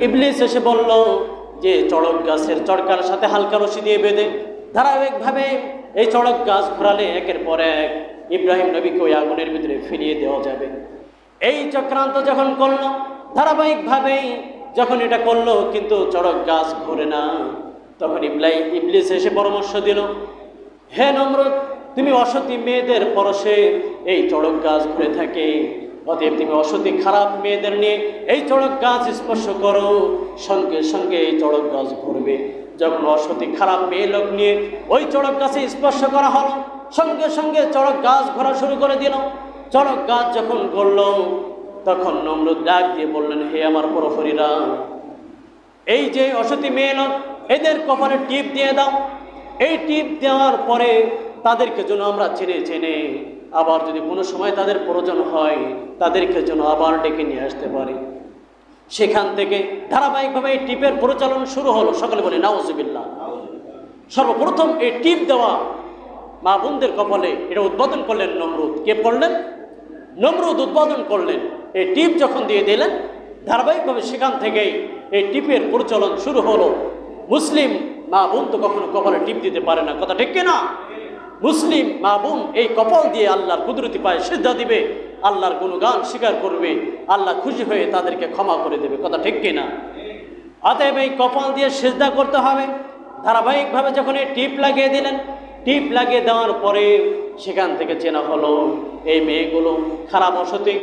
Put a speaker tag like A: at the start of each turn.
A: ইবলিস এসে বলল, যে চড়ক গাছের চড়কার সাথে হালকা রশি দিয়ে বেঁধে, ধারাবাহিকভাবে এই চড়ক গাছ ঘোরালে একের পর এক ইব্রাহিম নবীকে ওই আগুনের ভিতরে ফিরিয়ে দেওয়া যাবে। এই চক্রান্ত যখন করল, ধারাবাহিকভাবেই যখন এটা করল, কিন্তু চড়ক গাছ ঘোরে না। তখন ইবলাই, ইবলিস এসে পরামর্শ দিল, হে নমরুদ, তুমি অসতী মেয়েদের পরশে এই চড়ক গাছ ঘুরে থাকে। অতএব তুমি অসতী খারাপ মেয়েদের নিয়ে এই চড়ক গাছ স্পর্শ করো। সঙ্গে সঙ্গে এই চড়ক গাছ ঘুরবে যখন অসতী খারাপ মেয়ে লোক নিয়ে ওই চড়ক গাছে স্পর্শ করা হলো, সঙ্গে সঙ্গে চড়ক গাছ ঘোরা শুরু করে দিল। চড়ক গাছ যখন ঘুরল তখন নমরুদ ডাক দিয়ে বললেন, হে আমার পরফরীরা এই যে অসতী মেয়ে লোক, এদের কপালে টিপ দিয়ে দাও। এই টিপ দেওয়ার পরে তাদেরকে যেন আমরা চেনে চেনে আবার যদি কোনো সময় তাদের প্রয়োজন হয়, তাদেরকে যেন আবার ডেকে নিয়ে আসতে পারি। সেখান থেকে ধারাবাহিকভাবে এই টিপের পরিচালন শুরু হলো। সকলে বলে, নাউজুবিল্লাহ। সর্বপ্রথম এই টিপ দেওয়া মা বোনদের কপালে, এটা উদ্বোধন করলেন নমরুদ। কে পড়লেন নমরুদ উদ্বোধন করলেন। এই টিপ যখন দিয়ে দিলেন, ধারাবাহিকভাবে সেখান থেকেই এই টিপের প্রচলন শুরু হলো। মুসলিম মা বোন তো কখনো কপালে টিপ দিতে পারে না। কথা ঠিক না মুসলিম মা বোন এই কপাল দিয়ে আল্লাহর কুদরতি পায়ে সিদ্ধা দিবে, আল্লাহর গুণগান স্বীকার করবে, আল্লাহ খুশি হয়ে তাদেরকে ক্ষমা করে দেবে। কথা ঠিক কিনা? অতএব এই কপাল দিয়ে সিদ্ধা করতে হবে। ধারাবাহিকভাবে যখন এই টিপ লাগিয়ে দিলেন, টিপ লাগিয়ে দেওয়ার পরে সেখান থেকে চেনা হলো, এই মেয়েগুলো খারাপ অসতি